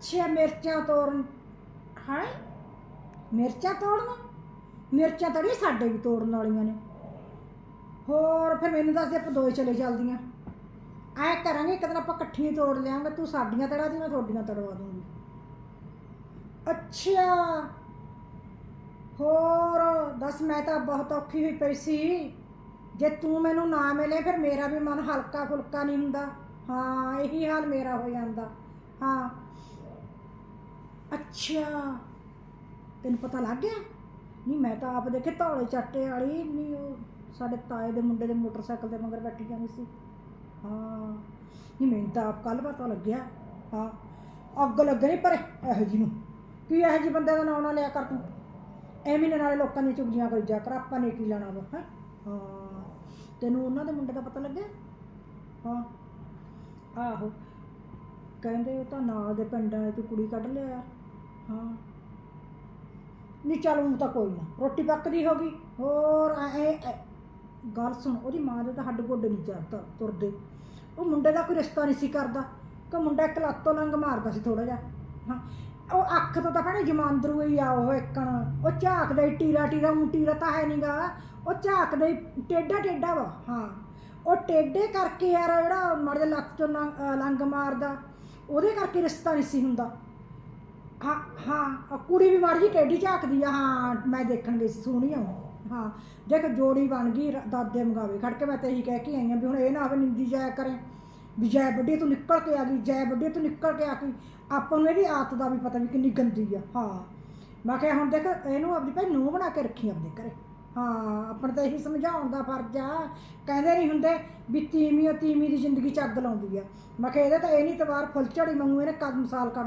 ਅੱਛਾ, ਮਿਰਚਾਂ ਤੋੜਨ। ਹਾਂ? ਮਿਰਚਾਂ ਤੋੜਨ? ਮਿਰਚਾਂ ਤੜੀਆਂ ਸਾਡੇ ਵੀ ਤੋੜਨ ਵਾਲੀਆਂ ਨੇ। ਹੋਰ ਫਿਰ ਮੈਨੂੰ ਦੱਸ ਦੇ, ਆਪਾਂ ਦੋਏ ਚਲੇ ਚੱਲਦੀਆਂ। ਐ ਕਰਾਂਗੇ, ਇੱਕ ਦਿਨ ਆਪਾਂ ਇਕੱਠੀਆਂ ਤੋੜ ਲਿਆਂਗੇ। ਤੂੰ ਸਾਡੀਆਂ ਤੜਾ ਦੀ, ਮੈਂ ਤੁਹਾਡੀਆਂ ਤੜਵਾ ਦੂੰਗੀ। ਅੱਛਾ। ਹੋਰ, ਦੱਸ, ਮੈਂ ਤਾਂ ਬਹੁਤ ਔਖੀ ਹੋਈ ਪਈ ਸੀ। ਜੇ ਤੂੰ ਮੈਨੂੰ ਨਾ ਮਿਲੇ, ਫਿਰ ਮੇਰਾ ਵੀ ਮਨ ਹਲਕਾ ਫੁਲਕਾ ਨਹੀਂ ਹੁੰਦਾ। ਹਾਂ, ਇਹੀ ਹਾਲ ਮੇਰਾ ਹੋ ਜਾਂਦਾ। ਹਾਂ। ਅੱਛਾ, ਤੈਨੂੰ ਪਤਾ ਲੱਗ ਗਿਆ? ਨਹੀਂ, ਮੈਂ ਤਾਂ ਆਪ ਦੇਖੇ ਧੌਲੇ ਚੱਟੇ ਵਾਲੀ, ਨਹੀਂ, ਉਹ ਸਾਡੇ ਤਾਏ ਦੇ ਮੁੰਡੇ ਦੇ ਮੋਟਰਸਾਈਕਲ ਦੇ ਮਗਰ ਬੈਠੀ ਜਾਂਦੀ ਸੀ। ਹਾਂ, ਨਹੀਂ, ਮੈਨੂੰ ਤਾਂ ਆਪ ਕੱਲ ਪਤਾ ਲੱਗਿਆ। ਹਾਂ, ਅੱਗ ਲੱਗਣੀ ਪਰ, ਇਹੋ ਜੀ ਨੂੰ। ਕੀ ਇਹੋ ਜੀ ਬੰਦੇ ਦਾ ਨਾਂ ਨਾ ਲਿਆ ਕਰ ਤੂੰ? ਐਵੇਂ ਨਾ ਨਾਲੇ ਲੋਕਾਂ ਦੀਆਂ ਚੁਗਲੀਆਂ ਕਰੀ ਜਾ ਕਰ, ਆਪਾਂ ਨੇ ਕੀ ਲੈਣਾ ਵਾ, ਹੈਂ? ਹਾਂ, ਤੈਨੂੰ ਉਹਨਾਂ ਦੇ ਮੁੰਡੇ ਦਾ ਪਤਾ ਲੱਗਿਆ? ਹਾਂ, ਆਹੋ। ਕਹਿੰਦੇ ਉਹ ਤਾਂ ਨਾਲ ਦੇ ਪਿੰਡਾਂ ਨੇ ਤੂੰ ਕੁੜੀ ਕੱਢ ਲਿਆ ਹਾਂ। ਨਹੀਂ ਚੱਲ ਹੁਣ ਤਾਂ ਕੋਈ ਨਾ, ਰੋਟੀ ਪੱਕਦੀ ਹੋ ਗਈ। ਹੋਰ ਐ ਗੱਲ ਸੁਣ, ਉਹਦੀ ਮਾਂ ਦੇ ਤਾਂ ਹੱਡ ਗੋਡੇ ਨਹੀਂ ਚੱਲਦਾ, ਤੁਰਦੇ। ਉਹ ਮੁੰਡੇ ਦਾ ਕੋਈ ਰਿਸ਼ਤਾ ਨਹੀਂ ਸੀ ਕਰਦਾ। ਕਿ ਮੁੰਡਾ ਇੱਕ ਲੱਤ ਤੋਂ ਲੰਗ ਮਾਰਦਾ ਸੀ ਥੋੜਾ ਜਿਹਾ। ਹਾਂ। ਉਹ ਅੱਖ ਤੋਂ ਤਾਂ ਭੈਣੇ ਜਮਾਂਦਰੂ ਹੀ ਆ ਉਹ ਇੱਕਣ। ਉਹ ਝਾਕਦਾ ਹੀ ਟੀਰਾ ਟੀਰਾ, ਊਂ ਟੀਰਾ ਤਾਂ ਹੈ ਨਹੀਂਗਾ ਉਹ ਝਾਕਦਾ ਹੀ ਟੇਡਾ ਟੇਡਾ ਵਾ, ਹਾਂ। ਉਹ ਟੇਡੇ ਕਰਕੇ ਯਾਰ ਜਿਹੜਾ ਮੜ ਲੱਕ ਤੋਂ ਲੰਗ ਲੰਗ ਮਾਰਦਾ, ਉਹਦੇ ਕਰਕੇ ਰਿਸ਼ਤਾ ਨਹੀਂ ਸੀ ਹੁੰਦਾ। ਹਾਂ ਹਾਂ, ਉਹ ਕੁੜੀ ਵੀ ਮਾੜੀ ਜੀ ਟੇਢੀ ਝਾਕਦੀ ਆ, ਹਾਂ, ਮੈਂ ਦੇਖਣ ਗਈ ਸੀ, ਸੋਹਣੀ ਆ ਉਹ। ਹਾਂ, ਦੇਖ ਜੋੜੀ ਬਣ ਗਈ, ਰ- ਦਾਦੇ ਮੰਗਾਵੇ, ਖੜ ਕੇ ਮੈਂ ਤੇ ਇਹੀ ਕਹਿ ਕੇ ਆਈ ਆ ਵੀ ਹੁਣ ਇਹ ਨਾ ਹੋਵੇ ਨਿੰਦੀ ਜਾਇਆ ਕਰੇ। ਵੀ ਜੈ ਵੱਡੀ ਤੂੰ ਨਿਕਲ ਕੇ ਆ ਗਈ, ਜੈ ਵੱਡੇ ਤੂੰ ਨਿਕਲ ਕੇ ਆ ਗਈ। ਆਪਾਂ ਨੂੰ ਇਹਦੀ ਆਦਤ ਦਾ ਵੀ ਪਤਾ ਵੀ ਕਿੰਨੀ ਗੰਦੀ ਆ, ਹਾਂ। ਮੈਂ ਕਿਹਾ ਹੁਣ ਦੇਖ, ਇਹਨੂੰ ਆਪਣੀ ਭਾਈ ਨੂੰਹ ਬਣਾ ਕੇ ਰੱਖੀ ਆਪਣੇ ਘਰੇ। ਹਾਂ, ਆਪਣਾ ਤਾਂ ਇਹੀ ਸਮਝਾਉਣ ਦਾ ਫਰਜ਼ ਆ। ਕਹਿੰਦੇ ਨਹੀਂ ਹੁੰਦੇ ਵੀ ਤੀਵੀਂ ਉਹ ਤੀਵੀਂ ਦੀ ਜ਼ਿੰਦਗੀ ਚ ਅੱਗ ਲਾਉਂਦੀ ਆ। ਮੈਂ ਕਿਹਾ ਇਹਦੇ ਤਾਂ ਇਹ ਨਹੀਂ ਤਵਾਰ ਫੁੱਲ ਝੜੀ ਮੰਗੂ ਇਹਨੇ ਕਦਮ ਸਾਲ ਕੱਢ